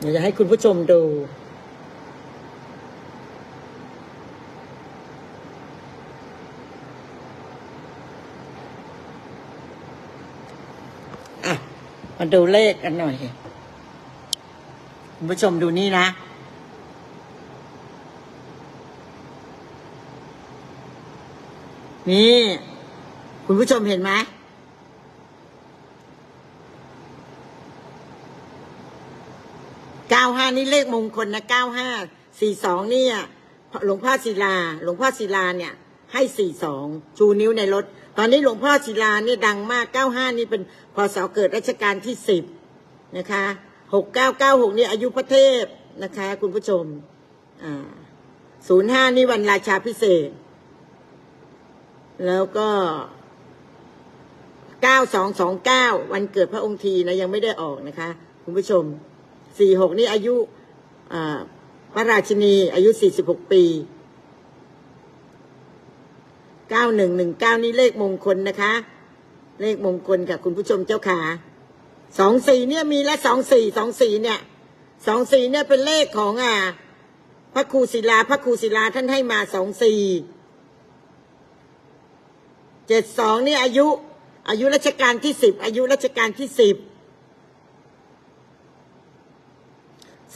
เดี๋ยวจะให้คุณผู้ชมดู อะ มาดูเลขกันหน่อย คุณผู้ชมดูนี่นะนี่ คุณผู้ชมเห็นไหม เก้าห้า นี่เลขมงคลนะเก้าห้าสี่สองเนี่ยหลวงพ่อศิลา หลวงพ่อศิลาเนี่ย ให้สี่สองชูนิ้วในรถ ตอนนี้หลวงพ่อศิลาเนี่ยดังมากเก้าห้านี่เป็นพศเกิดรัชกาลที่สิบนะคะหกเก้าเก้าหกนี่อายุพระเทพนะคะ คุณผู้ชมอ่าศูนย์ห้านี่วันราชาพิเศษ แล้วก็เก้าสองสองเก้าวันเกิดพระองค์ทีนะยังไม่ได้ออกนะคะ คุณผู้ชม สี่หกนี่อายุอพระราชินี อายุสี่สิบหกปีเก้าหนึ่งหนึ่งเก้านี่เลขมงคลนะคะ เลขมงคลค่ะคุณผู้ชมเจ้าขาสองสี่เนี่ยมีและสองสี่สองสี่เนี่ยสองสี่เนี่ยเป็นเลขของอ่าพระครูศิลา พระครูศิลาท่านให้มาสองสี่เจ็ดสองนี่อายุ อายุรัชกาลที่สิบอายุรัชกาลที่สิบ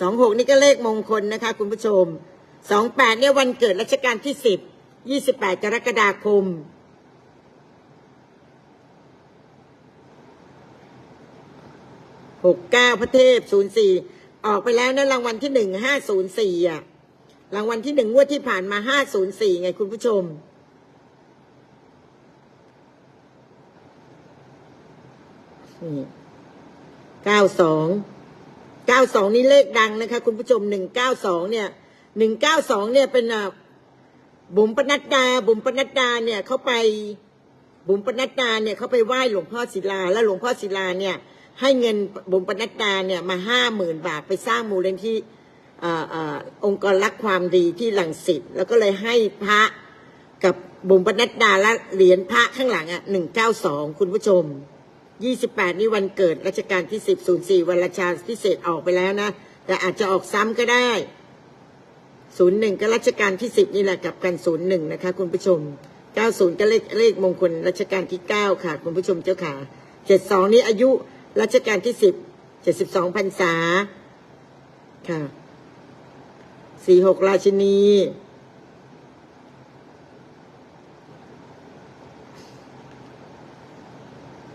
สองหกนี่ก็เลขมงคลนะคะ คุณผู้ชมสองแปดเนี่ยวันเกิดรัชกาลที่สิบยี่สิบแปดกรกฎาคม หกเก้าพระเทพศูนย์สี่ออกไปแล้วนะรางวัลที่หนึ่งห้าศูนย์สี่อะ รางวัลที่หนึ่งงวดที่ผ่านมาห้าศูนย์สี่ไงคุณผู้ชม นี่เก้าสอง ก้าสองนี่เลขดังนะคะ คุณผู้ชมหนึ่งเก้าสองเนี่ยหนึ่งเก้าสองเนี่ยเป็นบุ๋มปนัดดา บุ๋มปนัดดาเนี่ยเขาไปบุ๋มปนัดดาเนี่ยเขาไปไหว้หลวงพ่อศิลา แล้วหลวงพ่อศิลาเนี่ยให้เงินบุ๋มปนัดดาเนี่ยมาห้าหมื่นบาทไปสร้างมูลนิธิอ่าอ่าองค์กรรักความดีที่หลังสิตแล้วก็เลยให้พระกับบุ๋มปนัดดาและเหรียญพระข้างหลังอะหนึ่งเก้าสองคุณผู้ชม ยี่สิบแปดนี่วันเกิดรัชกาลที่สิบศูนย์สี่วันราชาพิเศษออกไปแล้วนะ แต่อาจจะออกซ้ำก็ได้ศูนย์หนึ่งก็รัชกาลที่สิบนี่แหละกับกันศูนย์หนึ่งนะคะ คุณผู้ชมเก้าศูนย์ก็เลขเลขมงคลรัชกาลที่เก้าค่ะ คุณผู้ชมเจ้าขาเจ็ดสองนี่อายุรัชกาลที่สิบเจ็ดสิบสองพรรษาค่ะสี่หกราชินี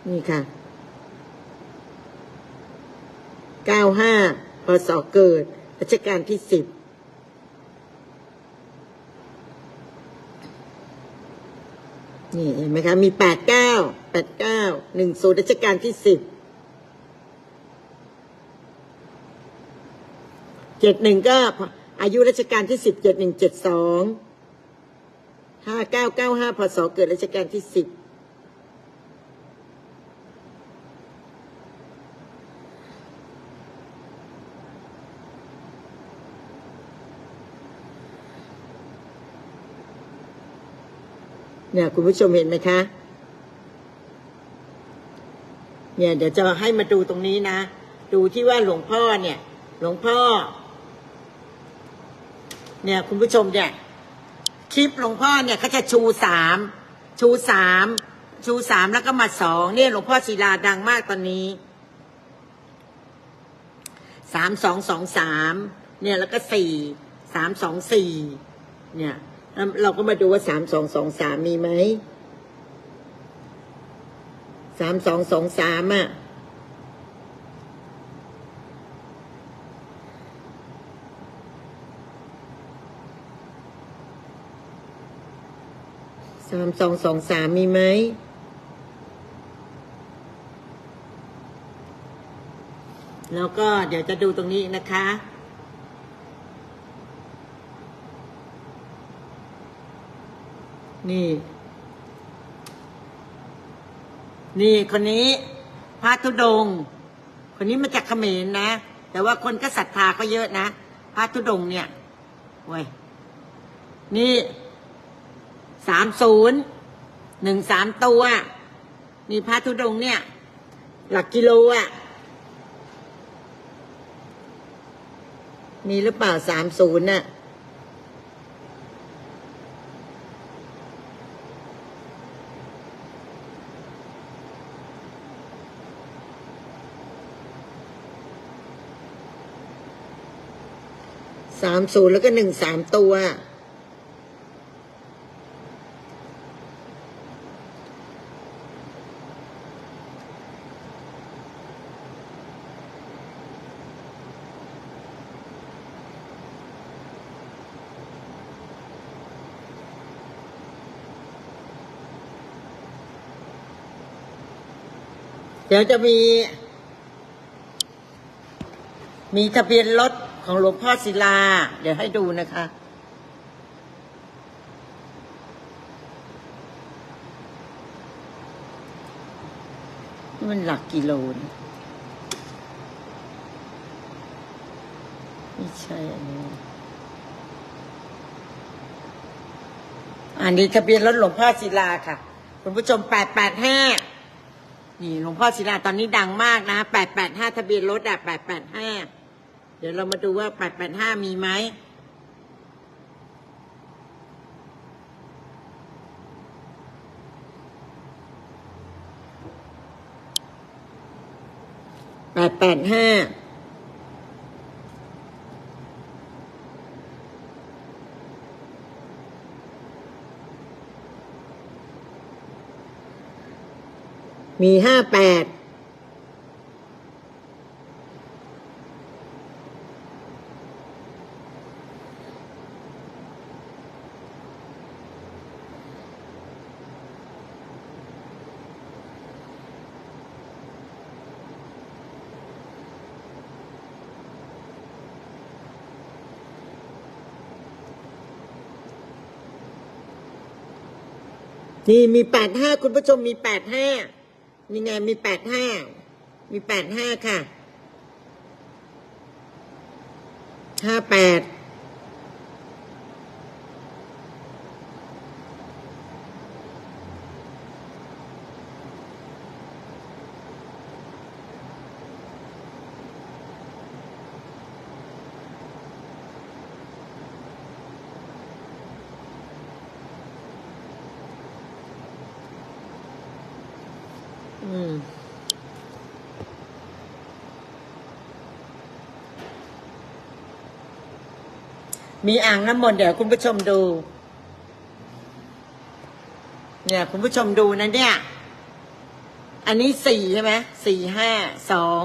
นี่ค่ะ เก้าห้าพศเกิดรัชกาลที่สิบนี่เห็นไหมคะ มีแปดเก้าแปดเก้าหนึ่งศูนย์รัชกาลที่สิบเจ็ดหนึ่งก็อายุรัชกาลที่สิบเจ็ดหนึ่งเจ็ดสองห้าเก้าเก้าห้าพศเกิดรัชกาลที่สิบ เนี่ยคุณผู้ชมเห็นไหมคะ เนี่ย เดี๋ยวจะให้มาดูตรงนี้นะ ดูที่ว่าหลวงพ่อเนี่ย หลวงพ่อ เนี่ยคุณผู้ชมเนี่ยคลิปหลวงพ่อเนี่ยเขาจะชูสามชูสามชูสามแล้วก็มาสองเนี่ยหลวงพ่อศิลาดังมากตอนนี้สามสองสองสามเนี่ยแล้วก็สี่สามสองสี่เนี่ย เราก็มาดูว่าสามสองสองสามมีไหมสามสองสองสามอะสามสองสองสามมีไหมแล้วก็เดี๋ยวจะดูตรงนี้นะคะ นี่ นี่คนนี้พระธุดง คนนี้มาจากเขมรนะ แต่ว่าคนก็ศรัทธาก็เยอะนะพระธุดงเนี่ยเว้ยนี่สามศูนย์หนึ่งสามตัวนี่พระธุดงเนี่ย หลักกิโลอะมีหรือเปล่าสามศูนย์น่ะ สามศูนย์แล้วก็หนึ่งสามตัว เดี๋ยวจะมี มีทะเบียนรถ ของหลวงพ่อศิลา เดี๋ยวให้ดูนะคะ มันหลักกิโลนะไม่ใช่อันนี้อันนี้ทะเบียนรถหลวงพ่อศิลาค่ะ คุณผู้ชมแปดแปดห้านี่หลวงพ่อศิลาตอนนี้ดังมากนะแปดแปดห้าทะเบียนรถอะแปดแปดห้า เดี๋ยวเรามาดูว่าแปดแปดห้ามีไหมแปดแปดห้ามีห้าแปด นี่มีแปดห้าคุณผู้ชมมีแปดห้านี่ไงมีแปดห้ามีแปดห้าค่ะห้าแปดอืม มีอ่างน้ำมนต์เดี๋ยวคุณผู้ชมดู เนี่ย คุณผู้ชมดูนะเนี่ย อันนี้สี่ใช่ไหมสี่ห้าสอง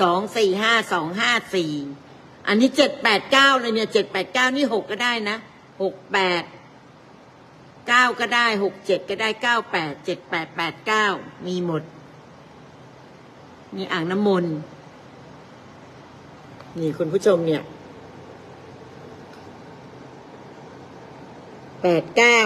สองสี่ห้าสองห้าสี่อันนี้เจ็ดแปดเก้าเลยเนี่ยเจ็ดแปดเก้านี่หกก็ได้นะหกแปดเก้าก็ได้หกเจ็ดก็ได้เก้าแปดเจ็ดแปดแปดเก้ามีหมดนี่อ่างน้ำมนต์นี่คุณผู้ชมเนี่ย แปดเก้า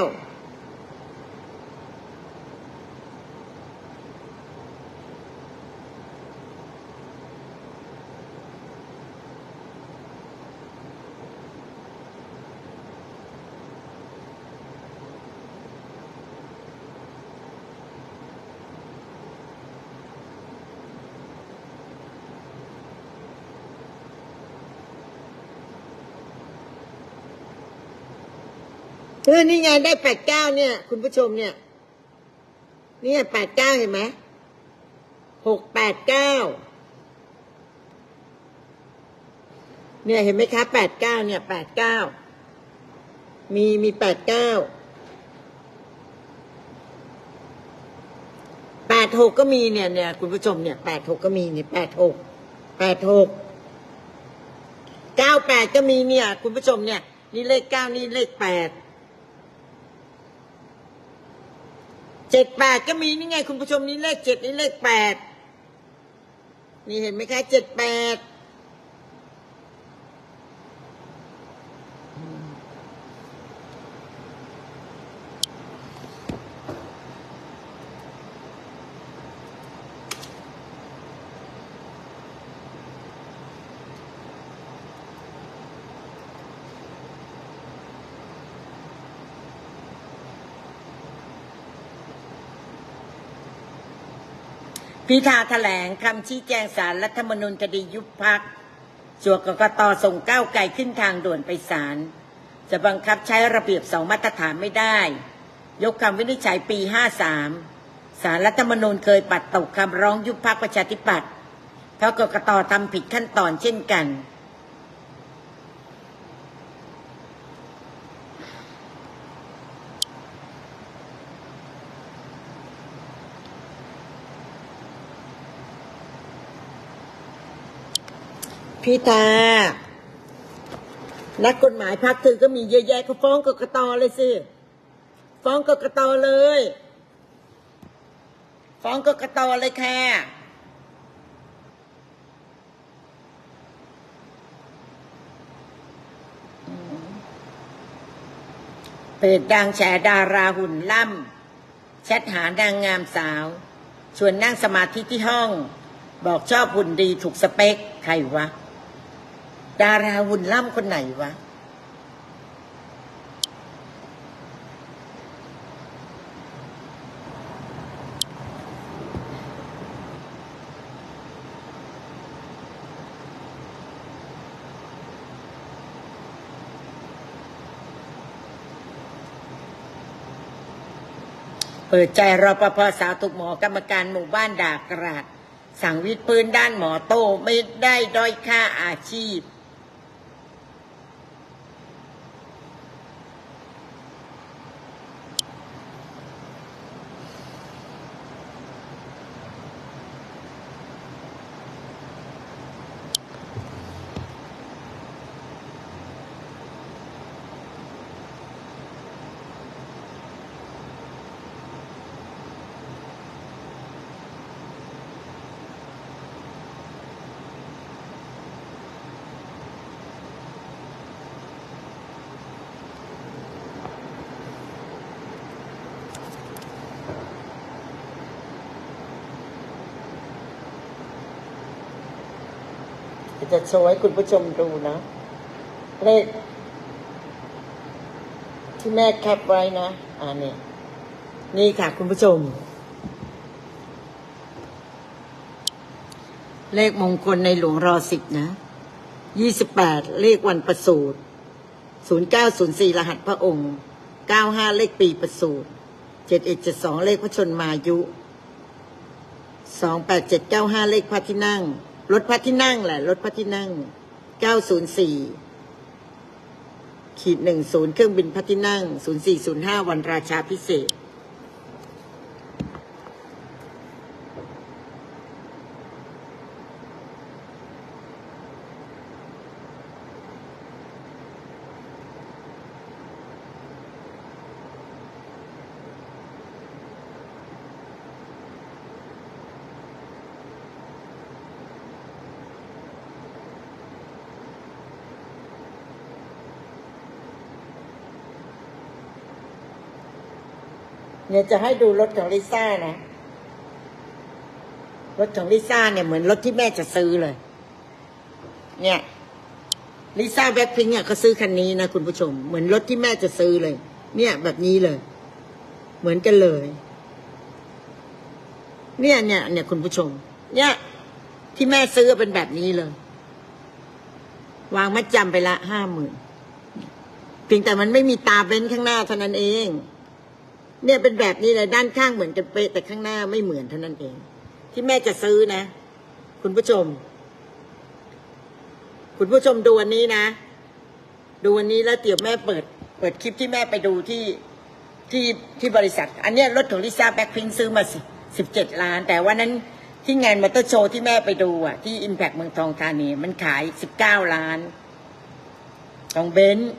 ออนี่ไงได้แปดเก้าเนี่ย คุณผู้ชมเนี่ย เนี่ยแปดเก้าเห็นไหมหกแปดเก้าเนี่ยเห็นไหมคะแปดเก้าเนี่ยแปดเก้ามีมีแปดเก้าแปดหกก็มีเนี่ยเนี่ยคุณผู้ชมเนี่ยแปดหกก็มีเนี่ยแปดหกแปดหกเก้าแปดก็มีเนี่ย คุณผู้ชมเนี่ย นี่เลขเก้านี่เลขแปด เจ็ดแปดก็มีนี่ไง คุณผู้ชมนี่เลขเจ็ดนี่เลขแปดนี่เห็นไหมคะเจ็ดแปด พิธาแถลงคำชี้แจงสารรัฐธรรมนูญคดียุบพักจวกกกตส่งก้าวไกลขึ้นทางด่วนไปศาลจะบังคับใช้ระเบียบสองมาตรฐานไม่ได้ ยกคำวินิจฉัยปี 53 สารรัฐธรรมนูญเคยปัดตกคำร้องยุบพักประชาธิปัตย์เพราะกกตทำผิดขั้นตอนเช่นกัน พี่ตา นักกฎหมายพักเธอก็มีเยอะแยะเขาฟ้องกกตเลยสิ ฟ้องกกตเลย ฟ้องกกตเลยค่ะเพจดังแฉดาราหุ่นล่ำแชทหานางงามสาว ชวนนั่งสมาธิที่ห้อง บอกชอบหุ่นดีถูกสเปค ใครวะ ดาราหุ่นล่ำคนไหนวะ เปิดใจรปภสาวถูกหมอกรรมการหมู่บ้านด่ากราดสั่งวิดปืนด้านหมอโต้ไม่ได้ด้อยค่าอาชีพ จะโชว์ให้คุณผู้ชมดูนะ เลข ที่แม่แคปไว้นะ อ่านี่นี่ค่ะคุณผู้ชม เลขมงคลในหลวงรอสิบนะยี่สิบแปดเลขวันประสูติศูนย์เก้าศูนย์สี่รหัสพระองค์เก้าห้าเลขปีประสูติเจ็ดเอ็ดเจ็ดสองเลขพระชนมายุสองแปดเจ็ดเก้าห้าเลขพระที่นั่ง รถพระที่นั่งแหละ รถพระที่นั่ง 904 ขีด 10 เครื่องบินพระที่นั่ง 0405 วันราชาพิเศษ เนี่ยจะให้ดูรถของลิซ่านะ รถของลิซ่าเนี่ยเหมือนรถที่แม่จะซื้อเลย เนี่ยลิซ่าแบ็คพิงค์อะเขาซื้อคันนี้นะคุณผู้ชม เหมือนรถที่แม่จะซื้อเลย เนี่ยแบบนี้เลย เหมือนกันเลย เนี่ยเนี่ยเนี่ยคุณผู้ชม เนี่ย ที่แม่ซื้อเป็นแบบนี้เลย วางมัดจำไปละห้าหมื่นเพียงแต่มันไม่มีตาเบ้นข้างหน้าเท่านั้นเอง เนี่ยเป็นแบบนี้เลยด้านข้างเหมือนกันเป๊ะแต่ข้างหน้าไม่เหมือนเท่านั้นเอง ที่แม่จะซื้อนะ คุณผู้ชม คุณผู้ชมดูอันนี้นะ ดูอันนี้แล้วเดี๋ยวแม่เปิด เปิดคลิปที่แม่ไปดูที่ที่ที่บริษัท อันเนี้ยรถของลิซ่าแบ็คพิงซื้อมาสิสิบเจ็ดล้าน แต่วันนั้นที่งานมอเตอร์โชว์ที่แม่ไปดูอะที่อิมแพกเมืองทองธานีมันขายสิบเก้าล้านของเบนซ์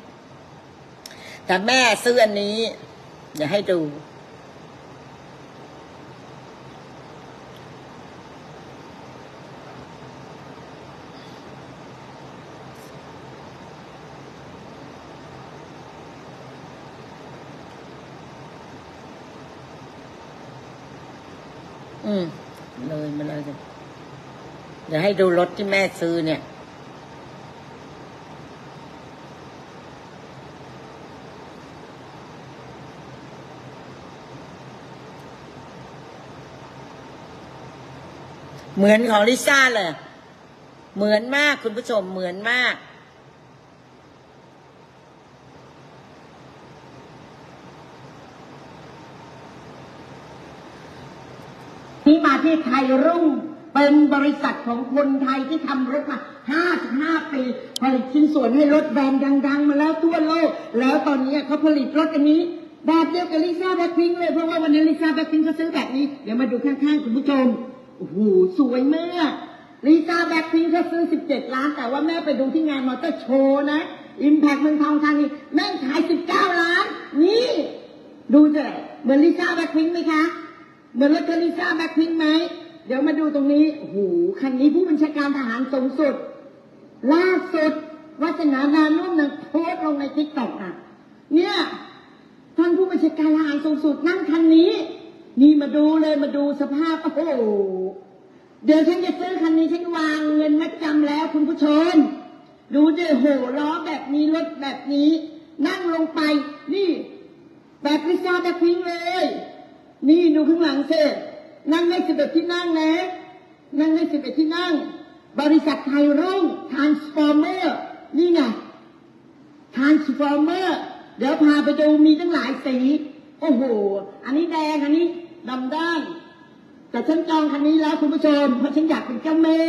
แต่แม่ซื้ออันนี้ เดี๋ยวให้ดู อืม เลยมาเลย เดี๋ยวให้ดูรถที่แม่ซื้อเนี่ย เหมือนของลิซ่าเลย เหมือนมากคุณผู้ชมเหมือนมาก นี่มาที่ไทยรุ่ง เป็นบริษัทของคนไทยที่ทำรถมา 55 ปี ผลิตชิ้นส่วนให้รถแบรนด์ดัง ๆ มาแล้วทั่วโลก แล้วตอนนี้เขาผลิตรถอันนี้แบบเดียวกับลิซ่าแบ็คพิงเลย เพราะว่าวันนี้ลิซ่าแบ็คพิงเขาซื้อแบบนี้ เดี๋ยวมาดูข้างๆ คุณผู้ชม โอ้โหสวยมากลิซ่าแบ็คพิงค์เขาซื้อ 17 ล้าน แต่ว่าแม่ไปดูที่งานมอเตอร์โชว์นะอิมแพคเมืองทองธานีแม่งขาย 19 ล้าน นี่ ดูสิเหมือนลิซ่าแบ็คพิงค์ไหมคะ เหมือนรถลิซ่าแบ็คพิงค์ไหม เดี๋ยวมาดูตรงนี้โอ้โหคันนี้ผู้บัญชาการทหารสูงสุด ล่าสุดวัฒนานานุ่มนะโพสลงในทิกตอกอะ เนี่ยท่านผู้บัญชาการทหารสูงสุดนั่งคันนี้ นี่มาดูเลยมาดูสภาพโอ้โหเดี๋ยวฉันจะซื้อคันนี้ฉันวางเงินมัดจำแล้วคุณผู้ชม ดูดิโหล้อแบบนี้รถแบบนี้ นั่งลงไป นี่ แบบลิซ่าแบ็คพิงเลย นี่ดูข้างหลังเสนั่งได้สิบเอ็ดที่นั่งนะนั่งได้สิบเอ็ดที่นั่ง บริษัทไทยรุ่ง Transformer นี่ไง Transformer เดี๋ยวพาไปดูมีตั้งหลายสี โอ้โห อันนี้แดง อันนี้ ดำด้าน แต่ฉันจองคันนี้แล้วคุณผู้ชม เพราะฉันอยากเป็นเจ้าแม่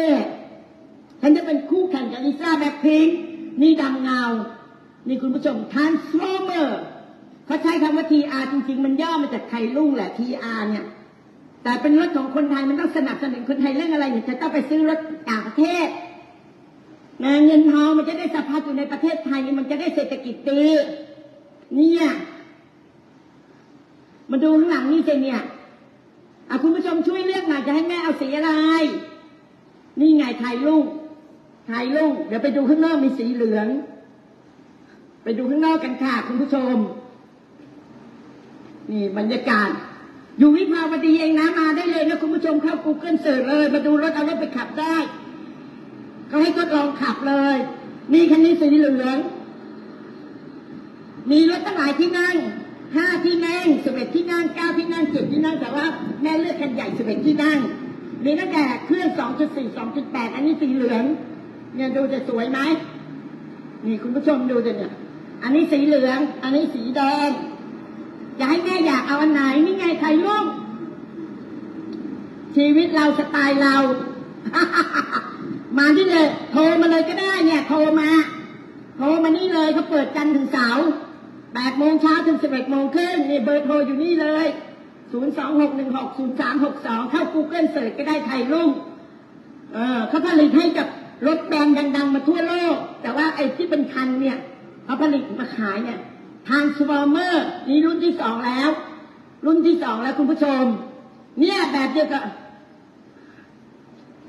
ฉันจะเป็นคู่แข่งกับลิซ่าแบ็คพิงค์นี่ดำเงา นี่คุณผู้ชม Transformer เขาใช้คำว่า TR จริง ๆ มันย่อมาจากไทยรุ่งแหละ TR เนี่ย แต่เป็นรถของคนไทยมันต้องสนับสนุนคนไทยเรื่องอะไรเนี่ยจะต้องไปซื้อรถต่างประเทศนะเงินทองมันจะได้สะพัดอยู่ในประเทศไทยมันจะได้เศรษฐกิจดีเนี่ยมาดูข้างหลังนี่สิเนี่ย อะคุณผู้ชมช่วยเลือกหน่อยจะให้แม่เอาสีอะไร นี่ไงไทยรุ่งไทยรุ่งเดี๋ยวไปดูข้างนอกมีสีเหลือง ไปดูข้างนอกกันค่ะคุณผู้ชม นี่บรรยากาศ อยู่วิภาวดีเองนะมาได้เลยนะคุณผู้ชมเข้า Google เสิร์ชเลย มาดูรถเอารถไปขับได้เขาให้ทดลองขับเลย นี่คันนี้สีเหลือง มีรถตั้งหลายที่นั่ง ห้าที่นั่งสิบเอ็ดที่นั่งเก้าที่นั่งเจ็ดที่นั่งแต่ว่าแม่เลือกคันใหญ่สิบเอ็ดที่นั่งมีตั้งแต่เครื่องสองจุดสี่สองจุดแปดอันนี้สีเหลืองเนี่ยดูจะสวยไหมนี่คุณผู้ชมดูสิเนี่ย อันนี้สีเหลือง อันนี้สีแดงจะให้แม่อยากเอาอันไหนนี่ไงไข่ลูกชีวิตเราสไตล์เรา มาที่เลย โทรมาเลยก็ได้เนี่ย โทรมา โทรมานี่เลยเขาเปิดจันถึงเสาร์ แปดโมงเช้าถึงสิบเอ็ดโมงครึ่งนี่เบอร์โทรอยู่นี่เลย ศูนย์สองหกหนึ่งหกศูนย์สามหกสองเข้า Google เสิร์ชก็ได้ไทยรุ่ง เออเขาผลิตให้กับรถแบรนด์ดัง ๆ มาทั่วโลก แต่ว่าไอ้ที่เป็นคันเนี่ยเขาผลิตมาขายเนี่ย Transformer นี่รุ่นที่สองแล้ว รุ่นที่สองแล้วคุณผู้ชม เนี่ยแบบเดียวกับ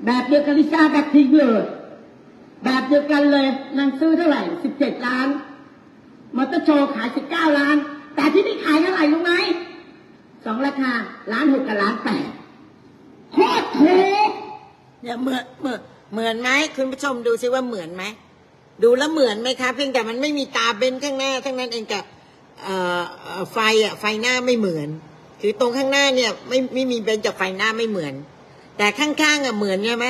แบบเดียวกับลิซ่าแบ็คพิงเลยแบบเดียวกันเลยนางซื้อเท่าไหร่สิบเจ็ดล้าน มอเตอร์โชว์ขายสิบเก้าล้าน แต่ที่นี่ขายเท่าไหร่รู้ไหมสองราคาล้านหกกับล้านแปดโคตรถูกเนี่ยเหมือนเหมือนเหมือนไหมคุณผู้ชมดูซิว่าเหมือนไหมดูแล้วเหมือนไหมคะเพียงแต่มันไม่มีตาเบนข้างหน้าทั้งนั้นเองกับไฟอะไฟหน้าไม่เหมือน คือตรงข้างหน้าเนี่ยไม่ไม่มีเบนจากไฟหน้าไม่เหมือน แต่ข้างๆอะเหมือนใช่ไหม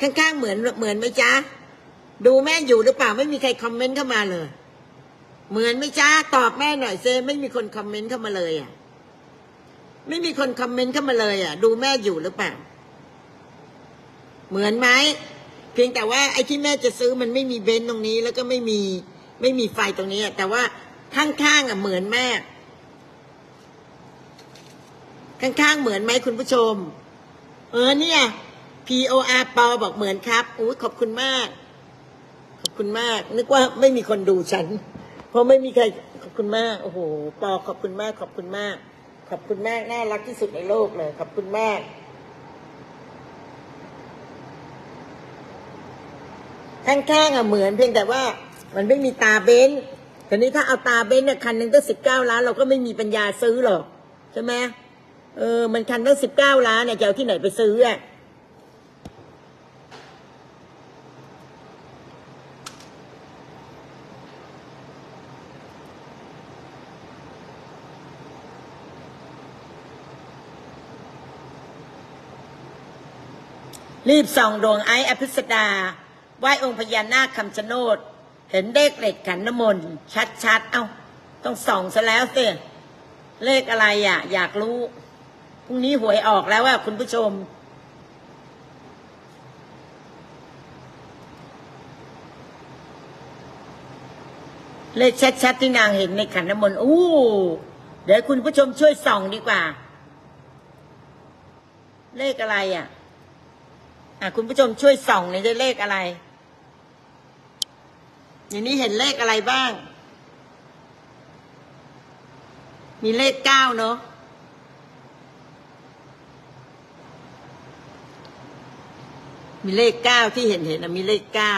ข้างๆเหมือนเหมือนไหมจ๊ะดูแม่อยู่หรือเปล่าไม่มีใครคอมเมนต์เข้ามาเลย เหมือนไหมจ๊ะตอบแม่หน่อยเซไม่มีคนคอมเมนต์เข้ามาเลยอะ ไม่มีคนคอมเมนต์เข้ามาเลยอะ ดูแม่อยู่หรือเปล่า เหมือนไหมเพียงแต่ว่าไอ้ที่แม่จะซื้อมันไม่มีเบนตรงนี้ แล้วก็ไม่มีไม่มีไฟตรงนี้อะแต่ว่าข้างๆอะเหมือนแม่ข้างๆเหมือนไหมคุณผู้ชม เออเนี่ย P O R ปอบอกเหมือนครับอู้ขอบคุณมาก ขอบคุณมาก นึกว่าไม่มีคนดูฉัน ราะไม่มีใครขอบคุณมาก โอ้โห ปอขอบคุณมาก ขอบคุณมาก ขอบคุณมาก น่ารักที่สุดในโลกเลย ขอบคุณมากข้างๆอะเหมือนเพียงแต่ว่า มันไม่มีตาเบนแต่นี้ถ้าเอาตาเบนเนี่ยคันหนึ่งก็สิบเก้าล้าน เราก็ไม่มีปัญญาซื้อหรอก ใช่ไหมเออ มันคันตั้งสิบเก้าล้านเนี่ยจะเอาที่ไหนไปซื้ออะ รีบส่องดวงไอ้อภิสดาไหว้องค์พญานาคคำชะโนด เห็นเลขเหล็กขันน้ำมนต์ชัดๆ เอ้า ต้องส่องซะแล้วสิเลขอะไรอะ อยากรู้พรุ่งนี้หวยออกแล้วว่าคุณผู้ชม เลขชัดๆที่นางเห็นในขันน้ำมนต์อู้เดี๋ยวคุณผู้ชมช่วยส่องดีกว่า เลขอะไรอะ อะคุณผู้ชมช่วยส่องหน่อยได้เลขอะไร อย่างนี้เห็นเลขอะไรบ้าง มีเลขเก้าเนาะมีเลขเก้าที่เห็นเห็นนะมีเลขเก้า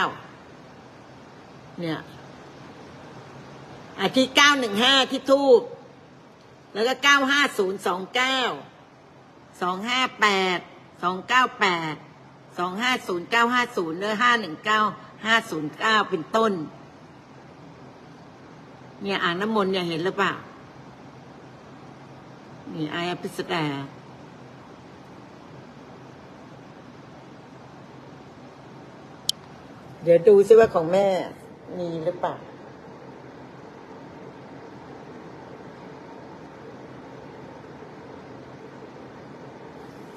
เนี่ยอาที่เก้าหนึ่งห้าที่ทูบแล้วก็เก้าห้าศูนย์สองเก้าสองห้าแปดสองเก้าแปด สองห้าศูนย์เก้าห้าศูนย์หรือห้าหนึ่งเก้าห้าศูนย์เก้าเป็นต้น เนี่ยอ่างน้ำมนต์เนี่ยเห็นหรือเปล่านี่อายพิสดาเดี๋ยวดูซิว่าของแม่มีหรือเปล่า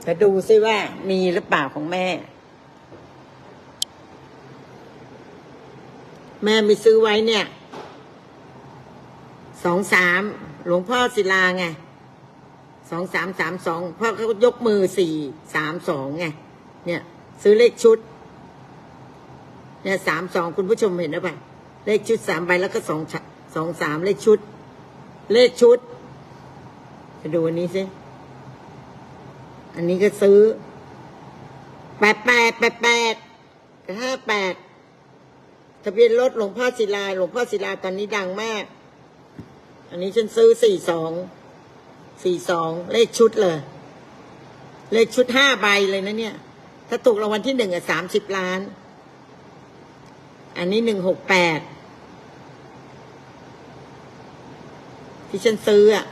จะดูซิว่ามีหรือเปล่าของแม่ แม่ไมีซื้อไว้เนี่ย สองสามหลวงพ่อศิลาไงสองสามสามสองพ่อเขายกมือสี่สามสองไงเนี่ย ซื้อเลขชุด เนี่ยสามสองคุณผู้ชมเห็นหรือเปล่าเลขชุดสามใบแล้วก็สองชสองสามเลขชุด เลขชุดไปดูอันนี้สิอันนี้ก็ซื้อแปดแปดแปดแปดกับห้าแปด ทะเบียนรถหลวงพ่อศิลา หลวงพ่อศิลาตอนนี้ดังมาก อันนี้ฉันซื้อสี่สอง สี่สองเลขชุดเลย เลขชุดห้าใบเลยนะเนี่ย ถ้าถูกรางวัลที่หนึ่งอะสามสิบล้าน อันนี้หนึ่งหกแปดที่ฉันซื้ออะ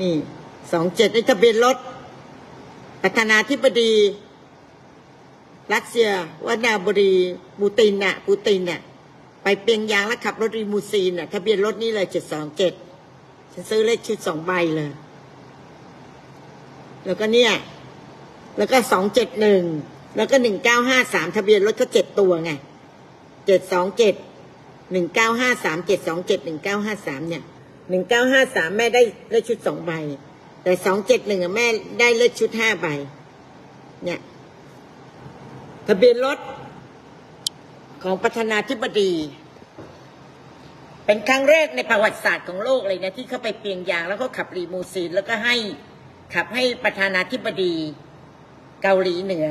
นี่สองเจ็ดในทะเบียนรถประธานาธิบดี รัสเซียวนาบดีปูตินน่ะปูตินน่ะไปเปียงยางแล้วขับรถรีมูซีนน่ะทะเบียนรถนี่เลยเจ็ดสองเจ็ดฉันซื้อเลขชุดสองใบเลย แล้วก็เนี่ย แล้วก็สองเจ็ดหนึ่งแล้วก็หนึ่งเก้าห้าสามทะเบียนรถก็เจ็ดตัวไงเจ็ดสองเจ็ดหนึ่งเก้าห้าสามเจ็ดสองเจ็ดหนึ่งเก้าห้าสามเนี่ยหนึ่งเก้าห้าสามแม่ได้เลขชุดสองใบ แต่สองเจ็ดหนึ่งแม่ได้เลขชุดห้าใบ เนี่ย ทะเบียนรถของประธานาธิบดี เป็นครั้งแรกในประวัติศาสตร์ของโลกเลยนะ ที่เขาไปเปียงยางแล้วก็ขับรีมูซีนแล้วก็ให้ขับให้ประธานาธิบดี เกาหลีเหนือ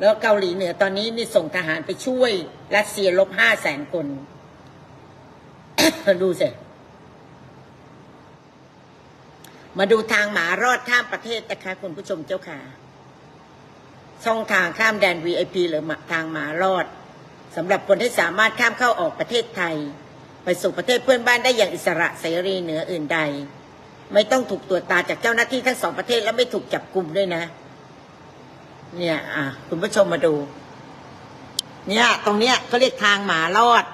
แล้วเกาหลีเหนือตอนนี้นี่ส่งทหารไปช่วยรัสเซียลบห้าแสนคน ดูสิมาดูทางหมารอดข้ามประเทศนะคะคุณผู้ชมเจ้าค่ะ ช่องทางข้ามแดน VIP หรือทางหมารอดสำหรับคนที่สามารถข้ามเข้าออกประเทศไทย ไปสู่ประเทศเพื่อนบ้านได้อย่างอิสระเสรีเหนืออื่นใด ไม่ต้องถูกตรวจตาจากเจ้าหน้าที่ทั้งสองประเทศและไม่ถูกจับกลุ่มด้วยนะ เนี่ย อะ คุณผู้ชมมาดู เนี่ย ตรงเนี้ยเขาเรียกทางหมารอด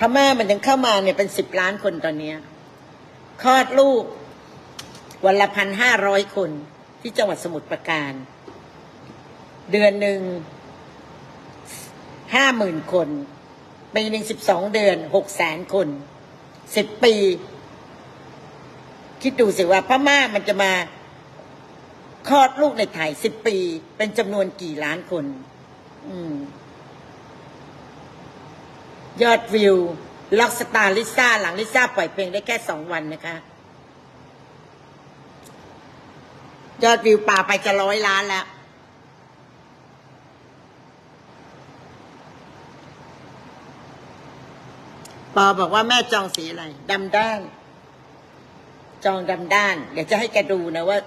พม่ามันยังเข้ามาเนี่ยเป็นสิบล้านคนตอนเนี้ยคลอดลูกวันละพันห้าร้อยคนที่จังหวัดสมุทรปราการ เดือนหนึ่งห้าหมื่นคนปีหนึ่งสิบสองเดือนหกแสนคนสิบปี คิดดูสิว่าพม่ามันจะมาคลอดลูกในไทยสิบปี เป็นจำนวนกี่ล้านคน อืม ยอดวิว ล็อกสตาร์ลิซ่า หลังลิซ่าปล่อยเพลงได้แค่สองวันนะคะ ยอดวิวป่าไปจะร้อยล้านแล้ว ปอบอกว่าแม่จองสีอะไรดำด้าน จองดำด้าน เดี๋ยวจะให้แกดูนะว่า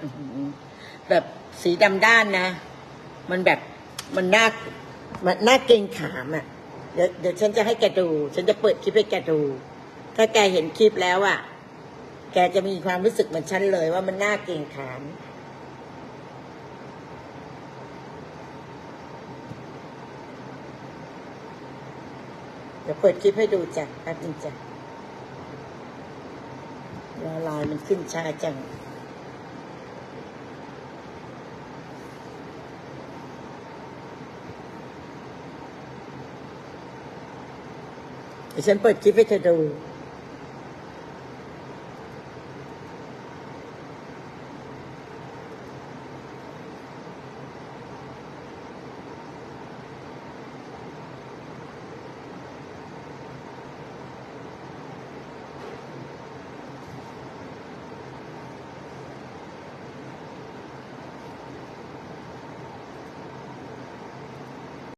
แบบสีดำด้านนะ มันแบบมันน่ามันน่าเกรงขามอะ่ะ เดี๋ยวเดี๋ยวฉันจะให้แกดู ฉันจะเปิดคลิปให้แกดู ถ้าแกเห็นคลิปแล้วอะ แกจะมีความรู้สึกเหมือนฉันเลยว่ามันน่าเกรงขาม เดี๋ยวเปิดคลิปให้ดูจ้ะแป๊บนึงจ้ะรอลน์มันขึ้นช้าจัง เดี๋ยว ฉันเปิดคลิปให้เธอดู